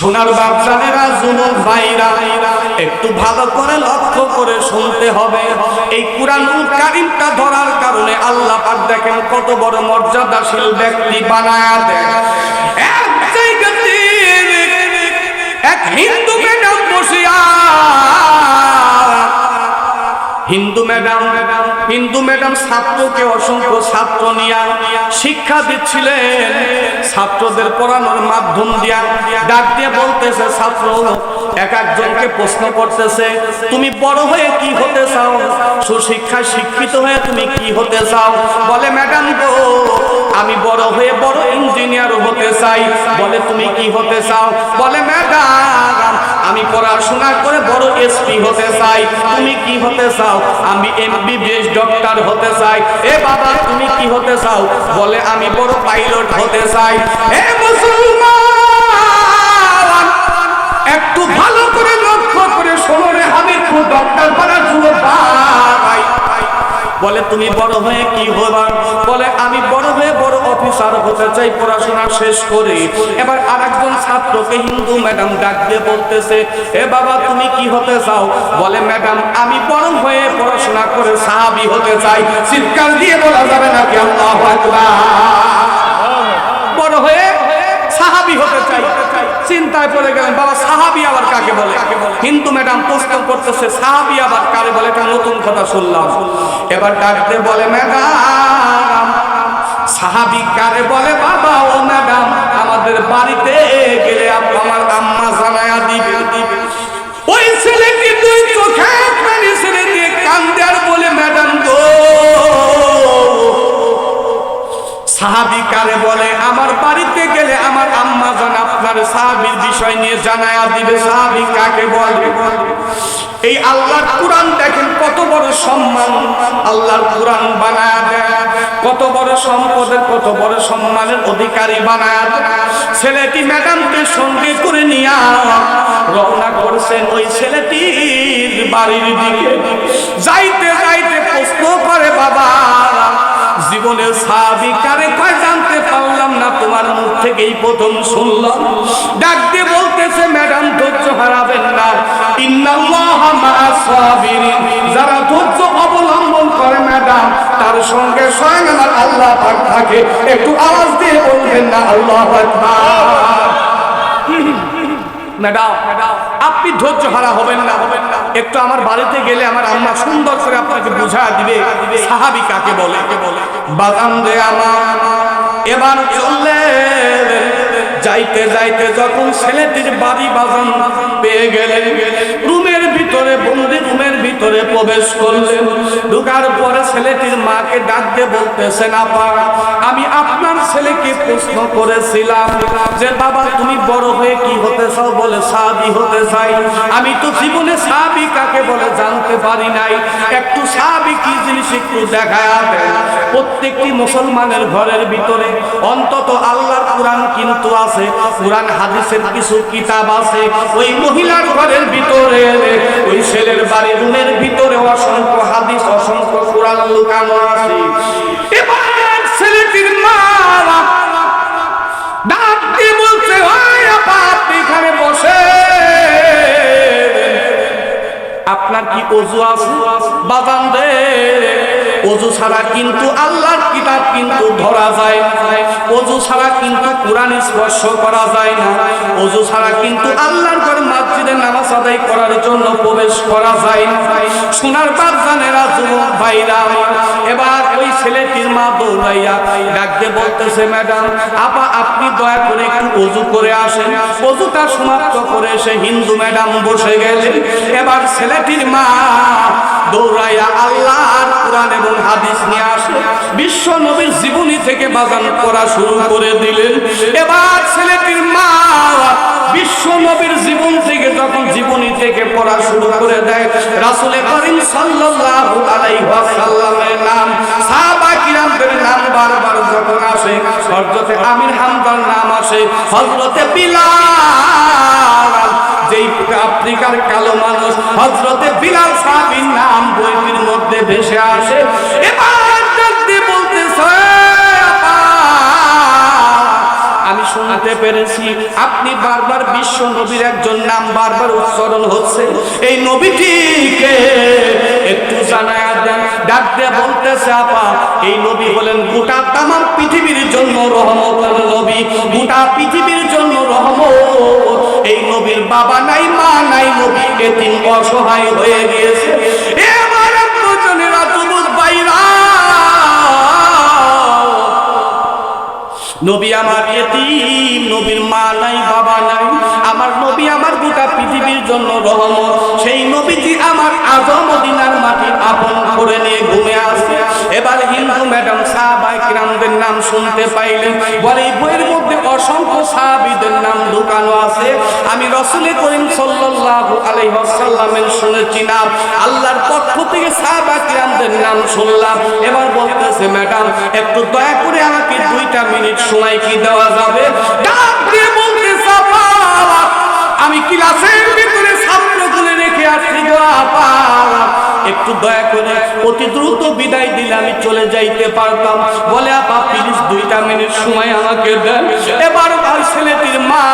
সোনার বাপসানেরা জুনুর ভাইরা একটু ভালো করে লক্ষ্য করে শুনতে হবে। এই কুরআনুল কারিমটা ধরার কারণে আল্লাহ পাক দেখেন কত বড় মর্যাদাশীল ব্যক্তি বানায়া দেয়। এক জায়গাতে এক হিন্দু ম্যাডাম বসিয়া হিন্দু ম্যাডাম হিন্দু ম্যাডাম ছাত্রকে অসংখ্য ছাত্র নিয়া শিক্ষা দিচ্ছিলেন। ছাত্রদের পড়ানোর মাধ্যম দিয়া ডাক দিয়ে বলতেছে, ছাত্র, এক একজনকে প্রশ্ন করতেছে, তুমি বড় হয়ে কি হতে চাও? সুশিক্ষায় শিক্ষিত হয়ে তুমি কি হতে চাও? বলে, ম্যাডাম গো, আমি বড় হয়ে বড় ইঞ্জিনিয়ার হতে চাই। বলে, তুমি কি হতে চাও? বলে, ম্যাডাম আমি পড়াশোনা করে বড় এসপি হতে চাই। তুমি কি হতে চাও? আমি এমবিবিএস ডক্টর হতে চাই। এ বাবা, তুমি কি হতে চাও? বলে আমি বড় পাইলট হতে চাই। এ মুসলমান, একটু ভালো করে লক্ষ্য করে শোনো রে, আমি ডক্টর করার যুবক ভাই বলে, তুমি বড় হয়ে কি হবা? বলে, আমি বড় হয়ে বড় অফিসার হতে চাই, পড়াশোনা শেষ করে। এবার আরেকজন ছাত্রকে হিন্দু ম্যাডাম ডাক দিয়ে বলতেছে, এ বাবা, তুমি কি হতে চাও? বলে, ম্যাডাম, আমি বড় হয়ে পড়াশোনা করে সাহাবি হতে চাই। চিৎকার দিয়ে বলা যাবে নাকি আল্লাহু আকবার। বড় হয়ে সাহাবি হতে চাই। চিন্তায় পড়ে গেলেন, বাবা, সাহাবি আবার কাকে বলে? হিন্দু ম্যাডাম প্রশ্ন করতেছে, সাহাবি আবার কারে বলে? একটা নতুন কথা শুনলাম। এবার ডাকতে বলে, ম্যাডাম, সাহাবি কারে বলে বাবা? ও ম্যাডাম, আমাদের বাড়িতে গেলে আমার আম্মা জানায়া দিবে। ওই ছেলেটি দুই চোখে সাহাবি কারে বলে, আমার বাড়িতে গেলে আমার আম্মা জান আপনার সাহাবির বিষয় নিয়ে জানায়া দিবে। সাহাবি কাকে বলে? এই আল্লাহর কোরআন দেখেন কত বড় সম্মান আল্লাহর কোরআন বানায়া দেয়, কত বড় সম্পদের, কত বড় সম্মানের অধিকারী বানায়া ছেলেটি ম্যাডামকে সঙ্গে করে নিয়া রওনা করছেন ওই ছেলেটির বাড়ির দিকে। যাইতে যাইতে প্রশ্ন করে, বাবা জীবনের সাহাবি কারে কয় জানতে পারলাম না তোমার মুখ থেকেই প্রথম শুনলাম ডাক দিয়ে বলতেছে ম্যাডাম ধৈর্য হারাবেন না যারা ধৈর্য অবলম্বন করে ম্যাডাম তার সঙ্গে স্বয়ং আমার আল্লাহ পাক থাকে একটু আওয়াজ দিয়ে বলবেন না আল্লাহু ম্যাডাম ম্যাডাম আপনি ধৈর্য হারা হবেন না। হবেন না একটু আমার বাড়িতে গেলে আমার আম্মা সুন্দর করে আপনাকে বুঝা দিবে, সাহাবি কাকে বলে? বাগান দে আমার। এবার চললে যাইতে যাইতে যখন ছেলেটির বাড়ি বাজান পেয়ে গেলেন রুমের ভিতরে বন্দি রুমের ভিতরে প্রবেশ করলেন। ঢুকার পরে ছেলেটির মাকে ডাকতে বলতেছেন আপা আমি আপনার ছেলেকে প্রশ্ন করেছিলাম যে, বাবা, তুমি বড় হয়ে কি হতে চাও? বলে, সাবি হতে চাই। আমি তো জীবনে সাবি কাকে বলে জানতে পারি নাই। একটু সাবি কি জিনিস একটু দেন প্রত্যেকটি মুসলমানের ঘরের ভিতরে অন্তত আল্লাহর কোরআন কিন্তু আছে, কোরআন, হাদিসের কিছু কিতাব আছে। ওই মহিলার ঘরের ভিতরে ওই ছেলের বাড়ি রুমের ভিতরে অসংখ্য হাদিস, অসংখ্য কোরআন লুকানো আছে। এবার ছেলেটির মা ডাক দিয়ে বলছে, ওই আপা, আপনি এখানে বসে। আপনার কি অজু আছে? বাজান দে। অজু ছাড়া কিন্তু আল্লাহর কিতাব কিন্তু ধরা যায় অজু ছাড়া কিন্তু কোরআন স্পর্শ করা যায় না। অজু ছাড়া কিন্তু আল্লাহর ঘরে মসজিদে নামাজ আদায় করার জন্য প্রবেশ করা যায় না। সোনার বাজানেরা যুবক ভাইরা এবার ওই ছেলেটির মা দৌড়াইয়া ডাকতে বলতেছে, ম্যাডাম, আপা, আপনি দয়া করে একটু অজু করে আসেন। অজুটা সমাপ্ত করে এসে হিন্দু ম্যাডাম বসে গেলেন। এবার ছেলেটির মা দৌড়াইয়া আল্লাহর কোরআন এবং হাদিস নিয়ে আসে। বিশ্ব নবীর জীবনী থেকে বাজান করা শুরু করে দিলেন। এবার ছেলেটির মা বিশ্ব নবীর জীবন থেকে যখন জীবনী থেকে পড়া শুরু করে দেয়, রাসূল করিম সাল্লাল্লাহু আলাইহি ওয়াসাল্লামের নাম, সাহাবা কিরামদের নাম বারবার যখন আসে, হযরতে আমির হামদার নাম আসে, হযরতে বিলাল যেই আফ্রিকার কালো মানুষ হজরতে বিলাল সাহাবীর নাম বইটির মধ্যে ভেসে আসে। এবার আমি শুনতে পেরেছি। আপনি বারবার বিশ্ব নবীর একজন নাম বারবার উচ্চারণ হচ্ছে। এই নবীটিকে একটু জানায়া দেন, ডাক দিয়ে বলতেছে, আপা, এই নবী হলেন গোটা তাম পৃথিবীর জন্য রহমতের নবী। গোটা পৃথিবীর জন্য রহমত। এই নবীর বাবা নাই, মা নাই নবী। এতিম অসহায় হয়ে গিয়েছে। এবার নবী আমার এতিম নবীর মা নাই বাবা আমার গোটা পৃথিবীর জন্য রহমত। সেই নবীজি আমার আজম মদিনার মাটি আপন করে নিয়ে ঘুমে আসে। এবার হিন্দু ম্যাডাম সাহাবাই কিরামদের নাম শুনতে পাইলেন। বলে, এই বইয়ের মধ্যে অসংখ্য সাহাবিদের নাম ঢুকানো আছে। আমি রসুলে করিম সাল্লাল্লাহু আলাইহি ওয়াসাল্লামের শুনেছি নাম আল্লাহর পক্ষ থেকে সাহাবা কিরামদের নাম শুনলাম। এবার বলতেছে, ম্যাডাম, একটু দয়া করে আমাকে দুইটা মিনিট সময় কি দেওয়া যাবে? ডাক দিয়ে আমি ক্লাসের ভিতরে ছাত্রগুলো রেখে আসছি গো আপা। একটু দয়া করে অতি দ্রুত বিদায় দিলে আমি চলে যাইতে পারতাম। বলে, আপা প্লিজ দুইটা মিনিট সময় আমাকে দেন। এবার ভাই ছেলেটির মা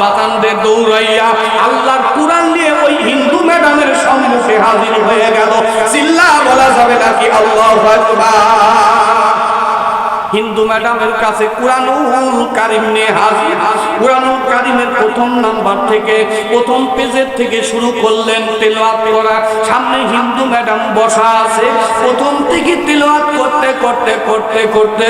বাতানদে দৌড়াইয়া আল্লাহর কুরআন নিয়ে ওই হিন্দু ম্যাডামের সম্মুখে হাজির হয়ে গেল। চিল্লা বলা যাবে নাকি? আল্লাহ আকবার। হিন্দু ম্যাডামের কাছে কুরআনুল কারিম নিয়ে হাজির। কুরআনুল কারিমের প্রথম নাম্বার থেকে, প্রথম পেজের থেকে শুরু করলেন তেলাওয়াত করা। সামনে হিন্দু ম্যাডাম বসা আছে। প্রথম থেকে তেলাওয়াত করতে করতে করতে করতে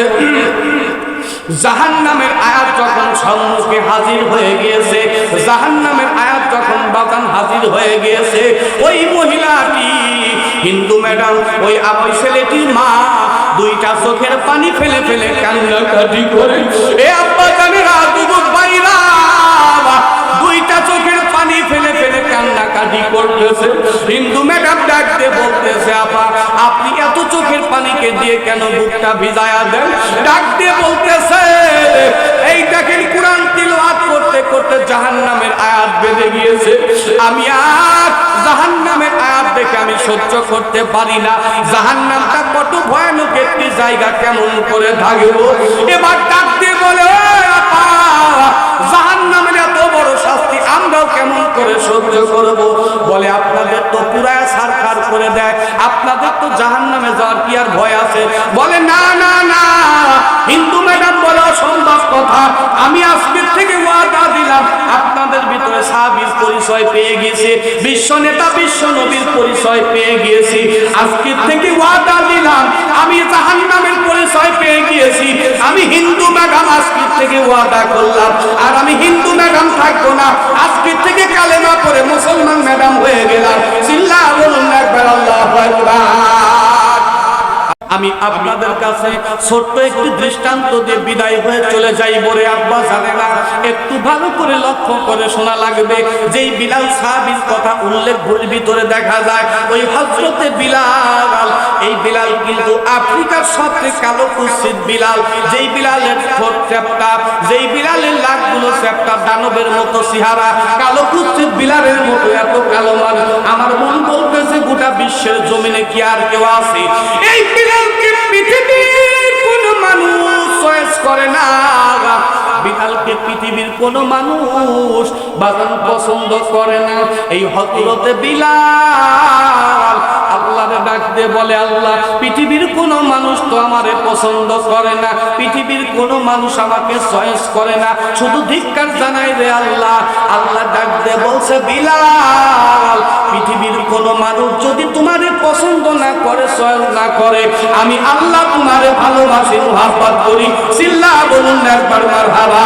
জাহান নামের আয়াত যখন সম্মুখে হাজির হয়ে গিয়েছে জাহান নামের আয়াত যখন বাগান হাজির হয়ে গিয়েছে, ওই মহিলাটি, হিন্দু ম্যাডাম, ওই আপই ছেলেটির মা, দুইটা চোখের পানি ফেলে ফেলে কান্নাকাটি করে, এ আব্বা জানেরা যুবক ভাইরা দুইটা চোখের পানি ফেলে ফেলে কান্নাকাটি করতেছে। হিন্দু ম্যাডাম ডাকতে বলতেছে, আপা, আপনি এত চোখের পানিকে দিয়ে কেন বুকটা ভিজায়া দেন? ডাকতে বলতেছে এই দেখেন কোরআন তিলওয়াত করতে জাহান নামের আয়াত বেঁধে গিয়েছে। আমি আর জাহান নামের আয়াত দেখে আমি সহ্য করতে পারি না। জাহান নামটা কত ভয়ানক একটি জায়গা কেমন করে থাকব এবার ডাক দিয়ে বলে জাহান নামের বড় শাস্তি আমরাও কেমন করে সহ্য করব? বলে, আপনাদের তো পুরায় সারখার করে দেয়। আপনাদের তো জাহান্নামে যাওয়ার কি আর ভয় আছে? বলে, না না না। হিন্দু ম্যাডাম, বলে অসম্ভব কথা। আমি আজকের থেকে ওয়াদা দিলাম। আপনাদের ভিতরে সাহাবীর পরিচয় পেয়ে গেছি বিশ্ব নেতা, বিশ্ব নবীর পরিচয় পেয়ে গিয়েছি। আজকের থেকে ওয়াদা দিলাম। আমি জাহান্নামের পরিচয় পেয়ে গিয়েছি। আমি হিন্দু ম্যাডাম আজকের থেকে ওয়াদা করলাম। আর আমি হিন্দু ম্যাডাম থাকব না। আজকে থেকে কালেমা পরে মুসলমান ম্যাডাম হয়ে গেলাম। চিল্লা বলুন একবার আল্লাহ আমি আপনাদের কাছে ছোট্ট একটি দৃষ্টান্ত দিয়ে বিদায় হয়ে চলে যাই বলে আব্বা জানে না একটু ভালো করে লক্ষ্য করে শোনা লাগবে। যেই বিলাল সাহাবীর কথা উল্লেখ বইয়ের ভিতরে দেখা যায়, ওই হজরতে বিলাল। এই বিলাল কিন্তু আফ্রিকার সবচেয়ে কালো কুৎসিত বিলাল। যেই বিলালের ঠোঁট চ্যাপ্টা, যেই বিলালের লাখগুলো চ্যাপ্টা দানবের মতো সিহারা কালো কুৎসিত বিলালের মতো এত কালো মান আমার মন বলতেছে গোটা বিশ্বের জমিনে কি আর কেউ আছে? করে না বিড়ালকে পৃথিবীর কোন মানুষ বাগান পছন্দ করে না। এই হজরতে বিলাল ডাক বলে, আল্লাহ, পৃথিবীর কোন মানুষ তো আমারে পছন্দ করে না। পৃথিবীর কোন মানুষ আমাকে চয়েস করে না। শুধু ধিক্কার জানাই রে আল্লাহ। আল্লাহ ডাক বলছে, বিলাল, পৃথিবীর কোন মানুষ যদি তোমারে পছন্দ না করে, চয়েস না করে, আমি আল্লাহ তোমারে ভালোবাসি, মহাব্বত করি। চিল্লা বলুন একবার, মারহাবা।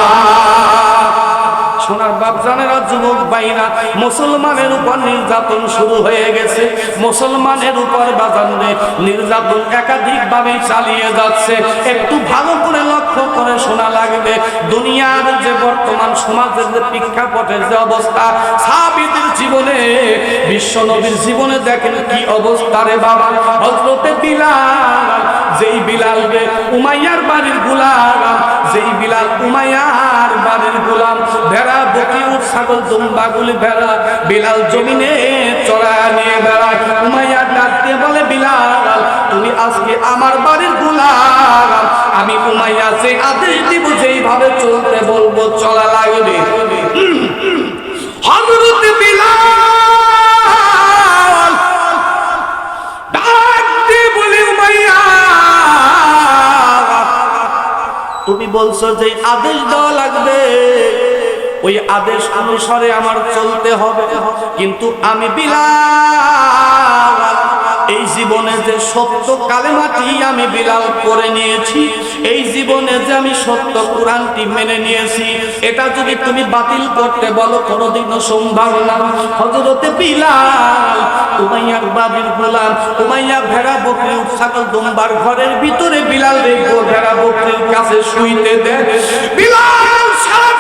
সোনার বাপজানেরা যুবক বাইরা মুসলমানের উপর নির্যাতন শুরু হয়ে গেছে। মুসলমানের উপর বাজানে নির্যাতন একাধিক ভাবে চালিয়ে যাচ্ছে। একটু ভালো করে লক্ষ্য করে শোনা লাগবে, দুনিয়ার যে বর্তমান সমাজের যে প্রেক্ষাপটের যে অবস্থা সাবিতের জীবনে, বিশ্ব নবীর জীবনে দেখেন কি অবস্থা রে বাবা। হজরতে বিলাল, যেই বিলাল রে উমাইয়ার বাড়ির গুলাম, যেই বিলাল উমাইয়ার বাড়ির গুলাম, ভেড়া বকি উঠ ছাগল দুম্বাগুলি ভেড়া বিলাল জমিনে চড়া নিয়ে বেড়ায়। উমাইয়ার ডাকতে বলে, বিলাল, তুমি আজকে আমার বাড়ির আমি উমাইয়া যে আদেশ দিব, যেইভাবে চলতে বলব, চলা লাগবে। হযরত বিলাল ডাক দিয়ে বলে, উমাইয়া, তুমি বলছো যে আদেশ দেওয়া লাগবে। ওই আদেশ অনুসারে আমার চলতে হবে। কিন্তু আমি বিলাল, এই জীবনে যে সত্য কালেমাটি আমি বিলাল করে নিয়েছি, এই জীবনে যে আমি সত্য কোরআনটি মেনে নিয়েছি, এটা যদি তুমি বাতিল করতে বলো কোনোদিনও সম্ভব না। হজরতে বিলাল, উমাইয়ার বাবির গোলাম, উমাইয়া ভেড়া, বকরি ছাগল, দুম্বার ঘরের ভিতরে বিলাল দেখব ভেড়া, বকরির কাছে শুইতে দেয়। বিলাল সারা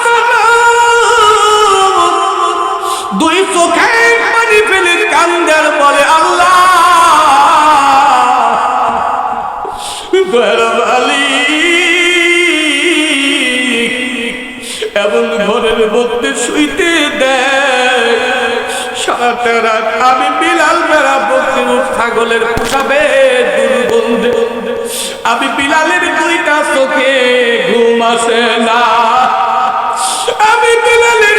দুই চোখে পানি ফেলে কান্দার বলে, আল্লাহ এমন ঘরের মধ্যে শুইতে দেয়। রাত আমি বিলাল বেড়া বকরির ছাগলের পোষাবে দুর্গন্ধে। আমি বিলালের দুইটা চোখে ঘুম আসে না। আমি বিলালের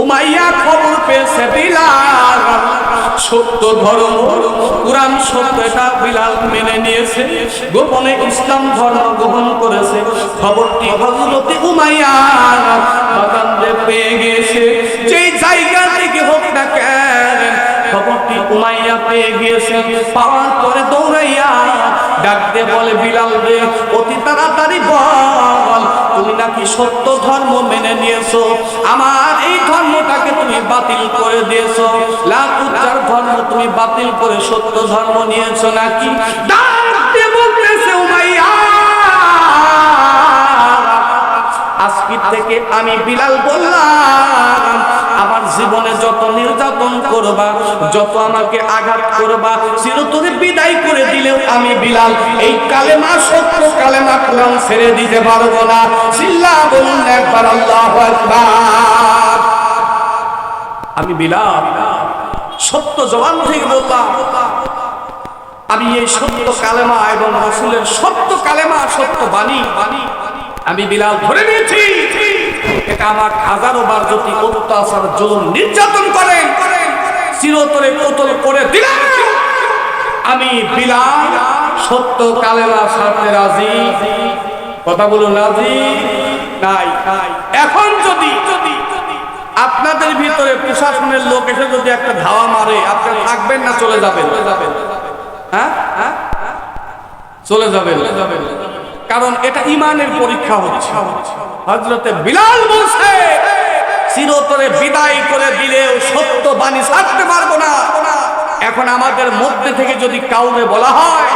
উমাইয়া খবর পেয়েছে বিলাল। সত্য ধর্ম বিলাল মেনে নিয়েছে। গোপনে ইসলাম ধর্ম গ্রহণ করেছে। খবরটি হজরতে উমাইয়া বাগানরে পেয়ে গিয়েছে। যেই জায়গা থেকে হোক না কেন, খবরটি উমাইয়া পেয়ে গিয়েছে। পাওয়ার পরে দৌড়াইয়া ডাকতে বলে, বিলাল রে, অতি তাড়াতাড়ি বল। তুমি নাকি সত্য ধর্ম মেনে নিয়েছো? আমার এই ধর্মটাকে তুমি বাতিল করে দিয়েছ। লাখ ধর্ম তুমি বাতিল করে সত্য ধর্ম নিয়েছো নাকি? ডাকতে আজকে থেকে আমি বিলাল বললাম, আমার জীবনে যত নির্যাতন করবা, যত আমাকে আঘাত করবা, চিরতরে বিদায় করে দিলেও আমি বিলাল। এই কালেমা সত্য ছেড়ে দিতে পারব না। চিল্লা বলুন একবার আল্লাহ আকবার। আমি বিলাল সত্য জবান থেকে বললাম। আমি এই সত্য কালেমা এবং রসুলের সত্য কালেমা, সত্য বাণী বাণী আমি বিলাল ধরে নিয়েছি। এটা আমার হাজারো বার যদি অত্যাচার, জুলুম, নির্যাতন করেন চিরতরে কোতল করে দিলাম। আমি বিলাল সত্য কালেমা সামনে রাজি? কথা বলুন, রাজি? নাই। এখন যদি আপনাদের ভিতরে প্রশাসনের লোক এসে যদি একটা ধাওয়া মারে আপনারা থাকবেন না, চলে যাবেন? হ্যাঁ? চলে যাবেন? কারণ এটা ইমানের পরীক্ষা হচ্ছে। হজরতে বিলাল বলছে, চিরতরে বিদায় করে দিলেও সত্য বাণী ছাড়তে পারব না। এখন আমাদের মধ্যে থেকে যদি কাউকে বলা হয়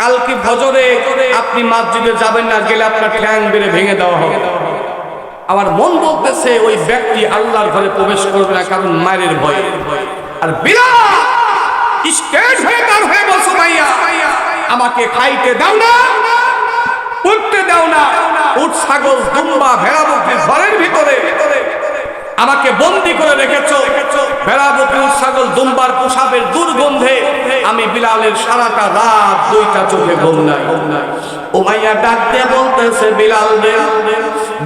কালকে ভজরে আপনি মসজিদে যাবেন না, গেলে আপনার ঠ্যাং বেড়ে ভেঙে দেওয়া হবে। আমার মন বলতেছে, ওই ব্যক্তি আল্লাহর ঘরে প্রবেশ করবে না, কারণ মায়ের ভয়। আর বিলাল স্টেজ হয়ে তার হয়ে বসো ভাইয়া আমাকে খাইতে দাও না, উঠতে দাও না উঠ ছাগল, দুম্বা, ভেড়া, বকরি, ঘরের ভিতরে ভিতরে আমাকে বন্দি করে রেখেছো। ভেড়া, বকরি, ছাগল, দুম্বার পোশাবের দুর্গন্ধে আমি বিলালের সারাটা রাত দুইটা চোখে ঘুম নাই। ওমাইয়া ডাক দিয়ে বলতেছে, বিলাল রে,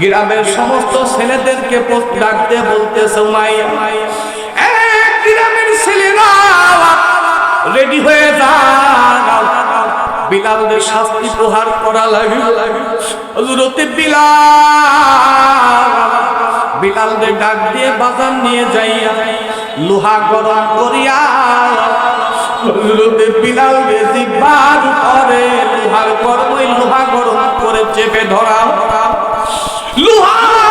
গ্রামের সমস্ত ছেলেদেরকে ডাক দিয়ে বলতেছে, উমাইয়া গ্রামের ছেলেরা, রেডি হয়ে যাও বিলালদের শাস্তি প্রহার করা লাগে বিলাল বিলালদের ডাক দিয়ে বাজার নিয়ে যাইয়া লোহা গরম করিয়া বিলাল জিব্বার করে, লোহার গরম লোহা গরম করে চেপে ধরা লোহা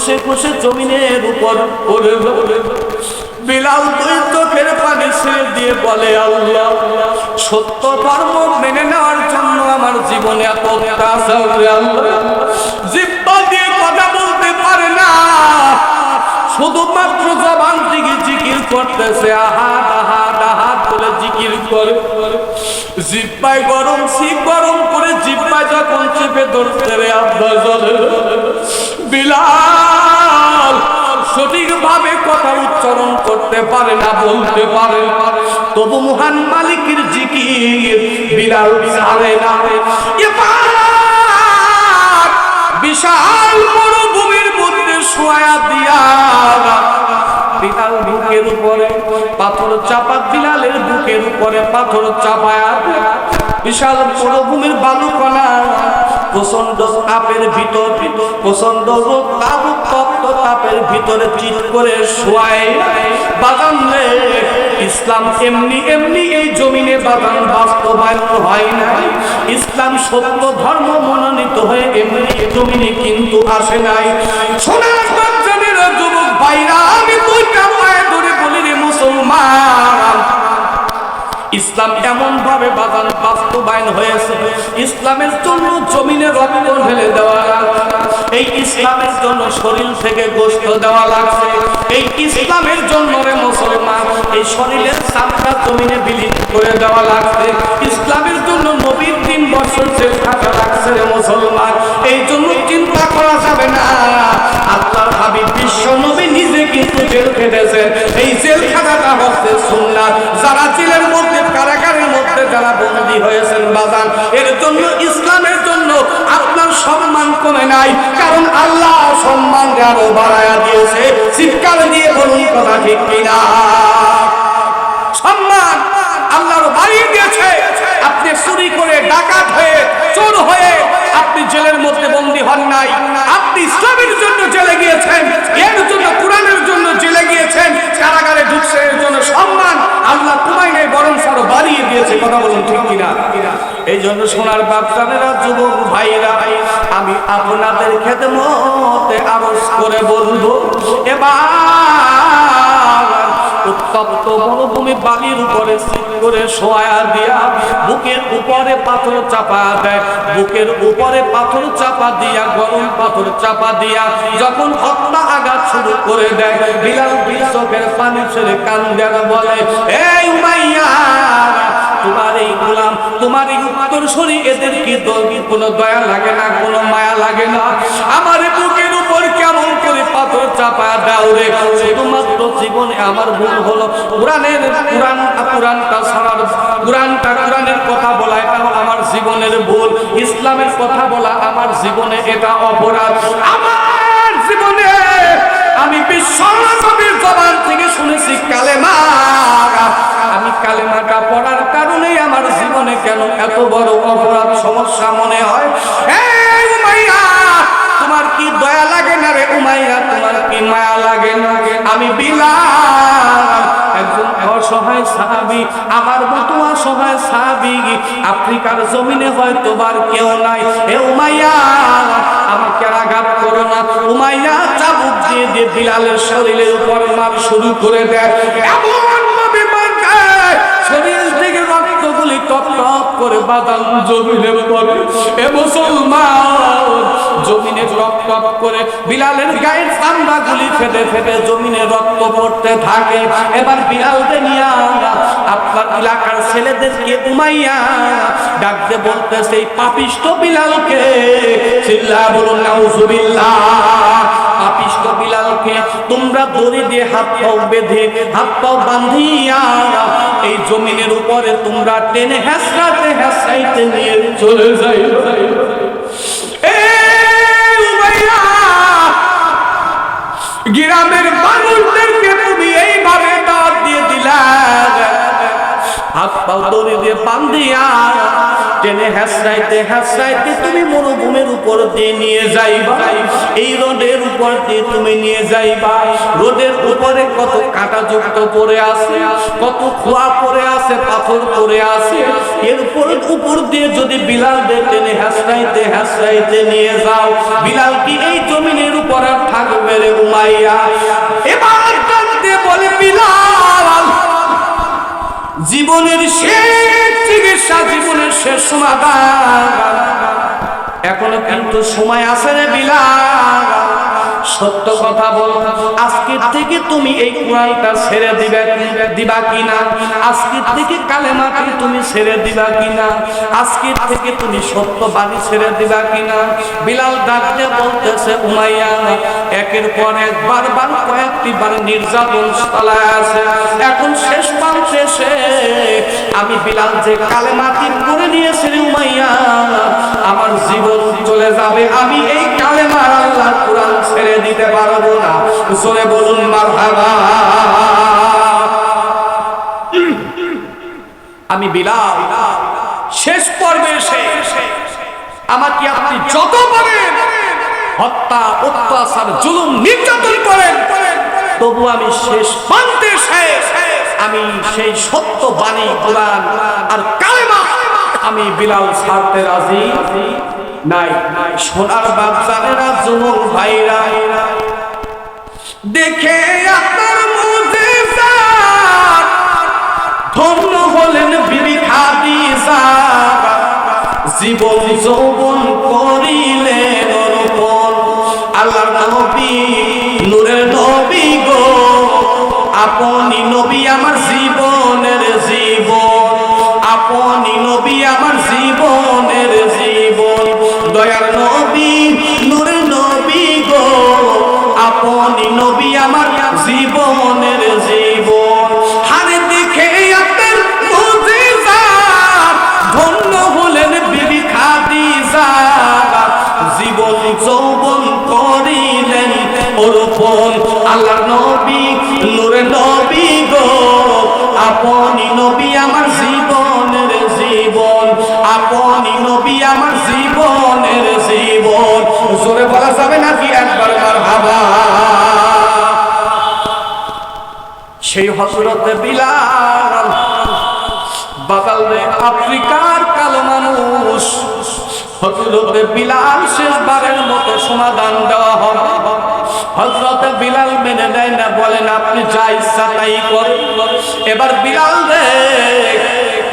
খুশে খুশে জমিনের উপর পড়ে। বিলাল দুই চোখের পানি ছেড়ে দিয়ে বলে, আল্লাহ সত্য ধর্ম মেনে নেওয়ার জন্য আমার জীবনে এত জিব্বা দিয়ে কথা বলতে পারে না। শুধুমাত্র জবান থেকে জিকির করতেছে আহাত আহাত আহাত বলে জিকির করে। জিব্বাই গরম শিব গরম করে জিব্বাই যখন চেপে ধরতে রে আব্বা জলে। বিলাল সঠিকভাবে কথা উচ্চারণ করতে পারে না, বলতে পারে তবু মহান মালিকের জিকির বিলাল ছাড়ে না। বিশাল মরুভূমির মধ্যে শোয়া দিয়া বিলাল বুকের উপরে পাথর চাপা বুকের উপরে পাথর চাপায়া বিশাল মরুভূমির বালুকণা প্রচণ্ড তাপের ভিতর প্রচণ্ড তপ্ত তাপের ভিতরে চিত করে শোয়ায় বাগান ইসলাম এমনি এমনি এই জমিনে বাগান বাস্তবায়ন হয় না ইসলাম সত্য ধর্ম মনোনীত হয়ে এমনি এই জমিনে কিন্তু আসে নাই। সোনার যুবক ভাইরা, আমি দুইটা পায়ে ধরে বলি রে মুসলমান ইসলাম এমন ভাবে বাগান বাস্তবায়ন হয়েছে। ইসলামের জন্য জমিনে রক্ত ঢেলে দেওয়া। এই ইসলামের জন্য শরীর থেকে গোস্ত দেওয়া লাগছে। এই ইসলামের জন্য রে মুসলমান, এই শরীরের সাতটা জমিনে বিলীন করে দেওয়া লাগছে। ইসলামের জন্য নবীর তিন বছর জেল থাকা লাগছে রে মুসলমান। এই জন্য চিন্তা করা যাবে না। আল্লাহর হাবিব বিশ্ব নবী নিজে কিন্তু জেল খেটেছেন। যারা হয়েছেন বাজান। এর জন্য, ইসলামের জন্য আপনার সম্মান কমে নাই। কারণ আল্লাহ সম্মান আরও বাড়ায়া দিয়েছে। চিৎকার দিয়ে বলুন কথা ঠিক কিনা? সম্মান আল্লাহর বাড়িয়ে দিয়েছে। আপনি চুরি করে, ডাকাত হয়ে, চোর হয়ে আপনি জেলের মধ্যে বন্দী হন নাই। আপনি ইসলামের জন্য জেলে গিয়েছেন। এর জন্য, কোরআনের জন্য জেলে গিয়েছেন কারাগারে ঢুকছে এর জন্য সম্মান। আল্লাহ তোমায় নেই, বরং আরও বাড়িয়ে দিয়েছে, কথা বলুন ঠিক কিনা? এই জন্য সোনার বাচ্চারা যুবক ভাইরা আমি আপনাদের খেদমতে আরজ করে বলব, এবার উত্তপ্ত মরুভূমি বালির উপরে করে শোয়া দিয়া বুকের উপরে পাথর চাপা দেয়। বুকের উপরে পাথর চাপা দিয়া, গরম পাথর চাপা দিয়া যখন হত্যা আঘাত শুরু করে দেয়, বিলাল বিশ্বকের পানি ছেড়ে কান্দার বলে, এই উমাইয়া, তোমার এই গোলাম, তোমার এই উত্তর শরী এদের কি কোনো দয়া লাগে না? কোনো মায়া লাগে না? আমার বুকের উপর কেমন করে পাথর চাপা দাও রে? শুধুমাত্র জীবনে আমার ভুল হলো। কোরআনের কোরআন, কোরআনটা সারার কোরআনটা কোরআনের কথা বলা, এটা আমার জীবনের ভুল। ইসলামের কথা বলা আমার জীবনে এটা অপরাধ। আমার জীবনে আমার মতো অসহায় সাবি আফ্রিকার জমিনে হয় তোমার কেউ নাই। হে উমাইয়া, আমাকে আঘাত করো না। উমাইয়া চাবুক দিয়ে দিয়ে বিলালের শরীরের উপর মার শুরু করে দেয়। এমন শরীর রক্তগুলি টপ টপ করে বাদাম জমিনে পড়ে এ মুসলমান, জমিনে রক্ত টপ করে বিলালের গায়ের চামড়া গুলি ফেটে ফেটে জমিনে রক্ত পড়তে থাকে। এবার বিলালকে নিয়ে আপনার এলাকার ছেলেদেরকে উমাইয়া ডাকতে বলতে সেই পাপিষ্ট বিলালকে চিল্লা বলুন, নাউজুবিল্লাহ। বিলালকে তোমরা দড়ি দিয়ে হাত পাও বেঁধে, হাত পাও বান্ধিয়া এই জমিনের উপরে তোমরা টেনে হেসরাতে হেসরাইতে নিয়ে চলে যাই। গ্রামের মানুষদেরকে তুমি এইভাবে দাওয়াত দিয়ে দিলা। হাত পাও দড়ি দিয়ে টেনে তুমি মরুভূমির উপর দিয়ে নিয়ে যাইবা। এই রোডের উপর দিয়ে তুমি নিয়ে যাইবা। রোডের উপরে কত কাটা যুক্ত পড়ে আছে, কত খোয়া পড়ে আছে, পাথর পড়ে আছে। এর উপর উপর দিয়ে যদি বিলাল দিয়ে টেনে হেসরাইতে হেসরাইতে নিয়ে যাও, বিলাল কি এই জমিনের উপর আর থাকবে রে উমাইয়া? এবার বলে বিলাল জীবনের শেষ চিকিৎসা জীবনের শেষ সমাধান। এখনও কিন্তু সময় আছে রে বিলাল। সত্য কথা বল। আজকের থেকে তুমি এই কোরআনটা ছেড়ে দিবে দিবা কিনা? আজকের থেকে কালেমাকে তুমি ছেড়ে দিবা কিনা? আজকের থেকে তুমি সত্য বাণী ছেড়ে দিবা কিনা? বিলাল ডাকতে বলতেছে, উমাইয়া, একের পর এক বারবার কয়েকটি বার নির্যাতন চালায় আছে। এখন শেষ প্রান্তে এসে আমি বিলাল যে কালেমাটি করে নিয়েছি রে উমাইয়া। আমার জীবন চলে যাবে, আমি এই কালেমার আল্লাহ কোরআন ছেড়ে দিতে পারব না। জোরে বলুন, মারহাবা। আমি বিলাল, শেষ পর্বে এসে আমাকে আপনি যত পারেন হত্যা, অত্যাচার, জুলুম, নির্যাতন করেন, তবু আমি শেষ প্রান্তে এসে আমি সেই সত্য বাণী, কোরআন আর কালেমা আমি বিলাল ছাড়তে রাজি নাই। সোনার বাচ্চারা যুবক ভাইরা, দেখে ধন্য হলেন বিবি খাদিজা। জীবন যৌবন আপনি নবী আমার জীবনের জীবন। আপনি নবী আমার জীবনের জীবন। দয়ার নবী নূরের নবী গো। আপনি নবী আমার জীবনের জীবন। হারে দেখে আপনার মুজিজা। ধন্য হলেন বিবি খাদিজা। জীবন যৌবন করিলেন অর্পণ আল্লাহ নবী নূরে নবী গো, আপনি নবী আমার জীবনের জীবন, আপনি নবী আমার জীবনের জীবন। জোরে বলা যাবে নাকি একবার মারহাবা? সেই হজরত বিলাল, বাদাল রে আফ্রিকার কালো মানুষ হজরত বিলাল শেষবারের মতো সমাধান দেওয়া হবে। হজরত বিলাল মেনে দেয় না, বলেন, আপনি যা ইচ্ছা তাই করেন। এবার বিলাল রে,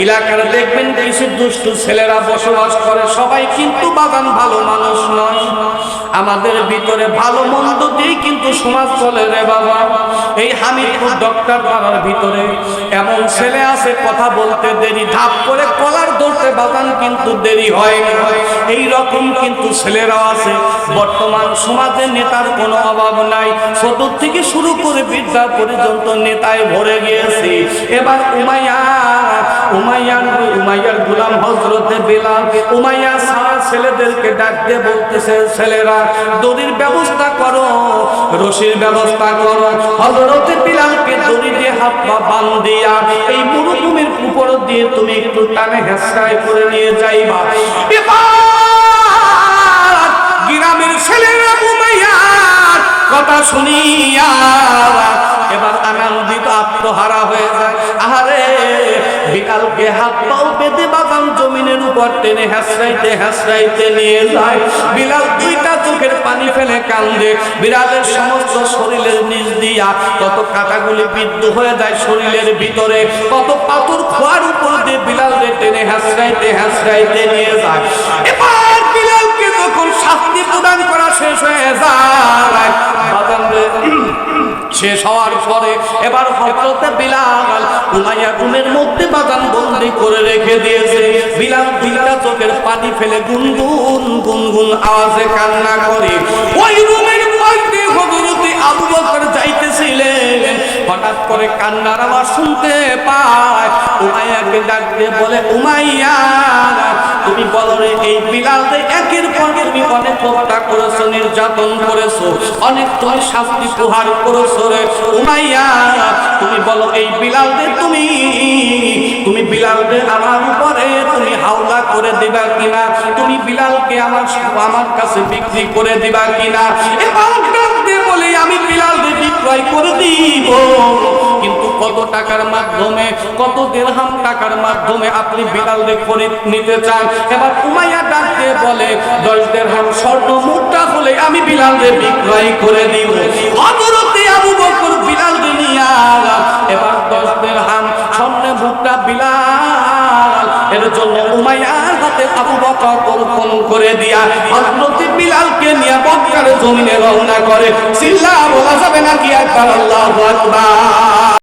এলাকার দেখবেন কিছু দুষ্টু ছেলেরা বসবাস করে। সবাই কিন্তু বাগান ভালো মানুষ নয়। আমাদের ভিতরে ভালো মন্দ দিয়ে কিন্তু সমাজ চলে রে বাবা। এই হামিদপুর ডক্টর পাড়ার ভিতরে এমন ছেলে আছে, কথা বলতে দেরি ধাপ করে কলার ধরতে বাগান কিন্তু দেরি হয় না। এই রকম কিন্তু ছেলেরা আছে। বর্তমান সমাজে নেতার কোনো অভাব নাই। ছোট থেকে শুরু করে বিদ্যা পর্যন্ত নেতায় ভরে গিয়েছে। এবার উমাইয়া উমাইয়ার উমাইয়ার গুলাম হজরতে বেলাল। উমাইয়া সারা ছেলেদেরকে ডাক দিয়ে বলতেছে, ছেলেরা দড়ির ব্যবস্থা করো, রশির ব্যবস্থা করো। হজরতে বিলালকে দড়ি দিয়ে হাত পা বান দিয়া এই মরুভূমির উপর দিয়ে তুমি একটু টানে হেসরায় করে নিয়ে যাইবা। গ্রামের ছেলেরা উমাইয়ার কথা শুনিয়া এবার আনন্দিত আত্মহারা হয়ে যায়। আহারে বিকালকে হাত পাও বেঁধে বাগান জমিনের উপর টেনে হাসরাইতে হাসরাইতে নিয়ে যায়। বিলাল দুইটা চোখের পানি ফেলে কান্দে। বিড়ালের সমস্ত শরীরের নিচ দিয়া কত কাটাগুলি বিদ্ধ হয়ে যায় শরীরের ভিতরে, কত পাথর খোয়ার উপর দিয়ে বিলালকে টেনে হাসরাইতে হাসরাইতে নিয়ে যায়। এবার বিলালকে যখন শাস্তি প্রদান করা শেষ হয়ে যায়, বাগান রে শেষ হওয়ার পরে এবার হজরতে বিলাল উমাইয়া রুমের মধ্যে বাগান বন্দি করে রেখে দিয়েছে। বিলাল বিলাল চোখের পানি ফেলে গুনগুন গুনগুন আওয়াজে কান্না করে। ওই রুমের হঠাৎ করে কান্নার আওয়াজ শুনতে পায়। উমাইয়াকে ডাক দিয়ে বলে, উমাইয়া, তুমি বলো রে, এই বিলালদের একের পর তুমি অনেক হত্যা করেছ, নির্যাতন করেছ, অনেক তুমি শাস্তি প্রহার করেছ রে। উমাইয়া, তুমি বলো, এই বিলালদের তুমি তুমি বিলালদের আমার উপরে তুমি হাওলা করে দিবা কিনা? তুমি বিলালকে আমার আমার কাছে বিক্রি করে দিবা কিনা? বলে আমি বিলালকে বিক্রয় করে দিব। কিন্তু কত টাকার মাধ্যমে, কত দেড়হাম টাকার মাধ্যমে আপনি বিলালকে খরিদ নিতে চান? এবার উমাইয়া ডাকতে বলে, দশ দেড়হাম স্বর্ণ মুদ্রা হলে আমি বিলালকে বিক্রয় করে দিব। অবরতে আবু বকর বিলালকে নিয়ে এবার দশ দেড়হাম স্বর্ণ মুদ্রা বিলাল আজানের জন্য উমাইয়ার হাতে আবু বকর অর্পণ করে দিয়া হযরত বিলালকে নিয়ে বকরের জমিনে রওনা করে, সিল্লা বলা যাবে নাকি একবার আল্লাহু আকবার?